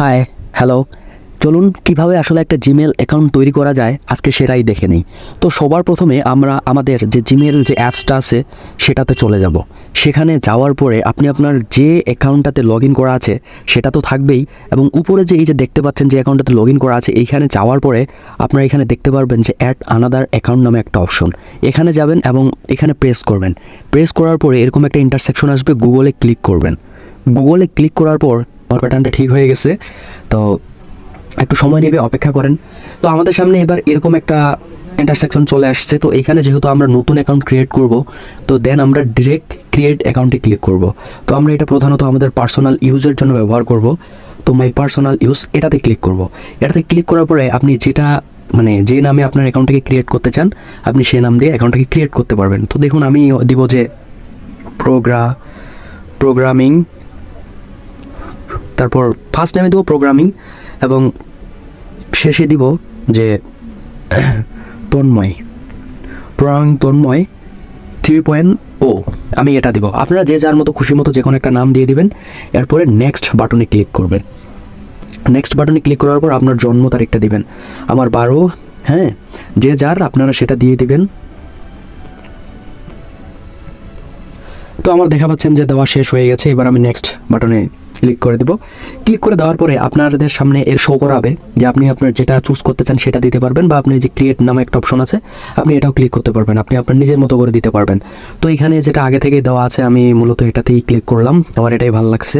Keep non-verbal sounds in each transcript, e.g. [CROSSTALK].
Hi hello চলুন, কীভাবে আসলে একটা জিমেল অ্যাকাউন্ট তৈরি করা যায়? আজকে সেটাই দেখে নিই। তো সবার প্রথমে আমরা আমাদের যে জিমেল যে অ্যাপসটা আছে, সেটাতে চলে যাব। সেখানে যাওয়ার পরে আপনি আপনার যে অ্যাকাউন্টটাতে লগ ইন করা আছে, সেটা তো থাকবেই। এবং উপরে যে এই যে দেখতে পাচ্ছেন যে অ্যাকাউন্টটাতে লগ ইন করা আছে, এইখানে যাওয়ার পরে আপনারা এখানে দেখতে পারবেন যে অ্যাড আনাদার অ্যাকাউন্ট নামে একটা অপশন এখানে যাবেন এবং এখানে প্রেস করবেন। প্রেস করার পরে এরকম একটা ইন্টারসেকশন আসবে গুগলে ক্লিক করবেন। গুগলে ক্লিক করার পর আমার প্যাটার্নটা ঠিক হয়ে গেছে, তো একটু সময় নেবে, অপেক্ষা করেন। তো আমাদের সামনে এবার এরকম একটা ইন্টারসেকশন চলে আসছে, তো এখানে যেহেতু আমরা নতুন অ্যাকাউন্ট ক্রিয়েট করব, তো দেন আমরা ডিরেক্ট ক্রিয়েট অ্যাকাউন্টে ক্লিক করব। তো আমরা এটা প্রধানত আমাদের পার্সোনাল ইউজের জন্য ব্যবহার করব। তো মাই পার্সোনাল ইউজ এটাতে ক্লিক করব। এটাতে ক্লিক করার পরে আপনি যেটা মানে যে নামে আপনার অ্যাকাউন্টটাকে ক্রিয়েট করতে চান, আপনি সেই নাম দিয়ে অ্যাকাউন্টটাকে ক্রিয়েট করতে পারবেন। তো দেখুন, আমি দিব যে প্রোগ্রা প্রোগ্রামিং তারপর ফার্স্ট নেমে দেবো প্রোগ্রামিং এবং শেষে দিব যে [COUGHS] Tanmoy. Programming Tanmoy three point ও আমি এটা দিব। আপনারা যে যার মতো খুশি মতো যে কোনো একটা নাম দিয়ে দিবেন। এরপরে নেক্সট বাটনে ক্লিক করবেন। নেক্সট বাটনে ক্লিক করার পর আপনার জন্ম তারিখটা দিবেন। আমার বারো হ্যাঁ? যে যার, আপনারা সেটা দিয়ে দিবেন। তো আমার দেখা পাচ্ছেন যে দেওয়া শেষ হয়ে গেছে। এবার আমি নেক্সট বাটনে ক্লিক করে দেব। ক্লিক করে দেওয়ার পরে আপনাদের সামনে এর শো করাবে যে আপনি আপনার যেটা চুজ করতে চান সেটা দিতে পারবেন বা আপনি যে ক্রিয়েট নামে একটা অপশন আছে, আপনি এটাও ক্লিক করতে পারবেন। আপনি আপনার নিজের মতো করে দিতে পারবেন। তো এখানে যেটা আগে থেকে দেওয়া আছে, আমি মূলত এটাতেই ক্লিক করলাম। আমার এটাই ভালো লাগছে।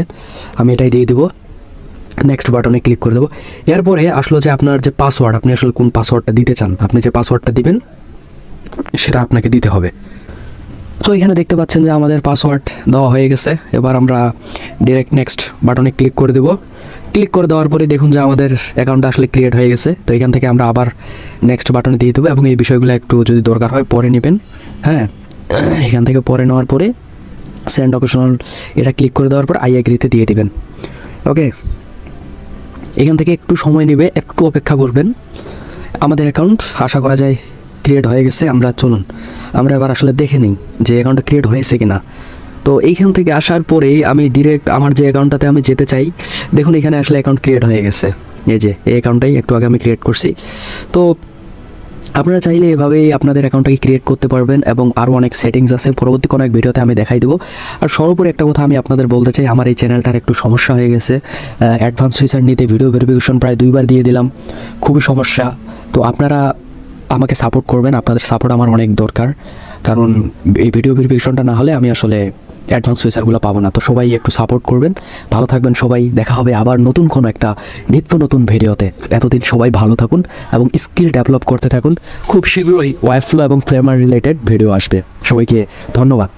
আমি এটাই দিয়ে দিব। নেক্সট বাটনে ক্লিক করে দেবো। এরপরে আসলো যে আপনার যে পাসওয়ার্ড আপনি আসলে কোন পাসওয়ার্ডটা দিতে চান? আপনি যে পাসওয়ার্ডটা দিবেন, সেটা আপনাকে দিতে হবে। তো এখানে দেখতে পাচ্ছেন যে আমাদের পাসওয়ার্ড দেওয়া হয়ে গেছে। এবার আমরা ডিরেক্ট নেক্সট বাটনে ক্লিক করে দেব। ক্লিক করে দেওয়ার পরে দেখুন যে আমাদের অ্যাকাউন্টটা আসলে ক্রিয়েট হয়ে গেছে। তো এখান থেকে আমরা আবার নেক্সট বাটনে দিয়ে দেবো এবং এই বিষয়গুলো একটু যদি দরকার হয় পরে নেবেন। হ্যাঁ এখান থেকে পরে নেওয়ার পরে সেন্ড অকেশনাল এটা ক্লিক করে দেওয়ার পর আই এগ্রিতে দিয়ে দিবেন। ওকে এখান থেকে একটু সময় নেবে, একটু অপেক্ষা করবেন। আমাদের অ্যাকাউন্ট আশা করা যায় ক্রিয়েট হয়ে গেছে, আমরা চলুন। আমরা এবার আসলে দেখে নিই যে অ্যাকাউন্টটা ক্রিয়েট হয়েছে কি না তো এইখান থেকে আসার পরেই আমি ডিরেক্ট আমার যে অ্যাকাউন্টটাতে আমি যেতে চাই, দেখুন এখানে আসলে অ্যাকাউন্ট ক্রিয়েট হয়ে গেছে। এই যে, এই অ্যাকাউন্টটাই একটু আগে আমি ক্রিয়েট করছি। তো আপনারা চাইলে এভাবেই আপনাদের অ্যাকাউন্টটাকে ক্রিয়েট করতে পারবেন এবং আরও অনেক সেটিংস আছে। পরবর্তী কোনো এক ভিডিওতে আমি দেখাই দেবো। আর সর্বোপরি একটা কথা আমি আপনাদের বলতে চাই, আমার এই চ্যানেলটার একটু সমস্যা হয়ে গেছে। অ্যাডভান্স ফিচার নিতে ভিডিও ভেরিফিকেশন প্রায় দুইবার দিয়ে দিলাম। খুবই সমস্যা। তো আপনারা আমাকে সাপোর্ট করবেন, আপনাদের সাপোর্ট আমার অনেক দরকার। কারণ এই ভিডিও ভেরিফিকেশনটা না হলে আমি আসলে অ্যাডভান্স ফিচারগুলো পাবো না। তো সবাই একটু সাপোর্ট করবেন। ভালো থাকবেন সবাই। দেখা হবে আবার নতুন কোনো একটা নিত্য নতুন ভিডিওতে এতদিন সবাই ভালো থাকুন এবং স্কিল ডেভেলপ করতে থাকুন। খুব শীঘ্রই ওয়াইফ্লো এবং ফ্লেমার রিলেটেড ভিডিও আসবে। সবাইকে ধন্যবাদ।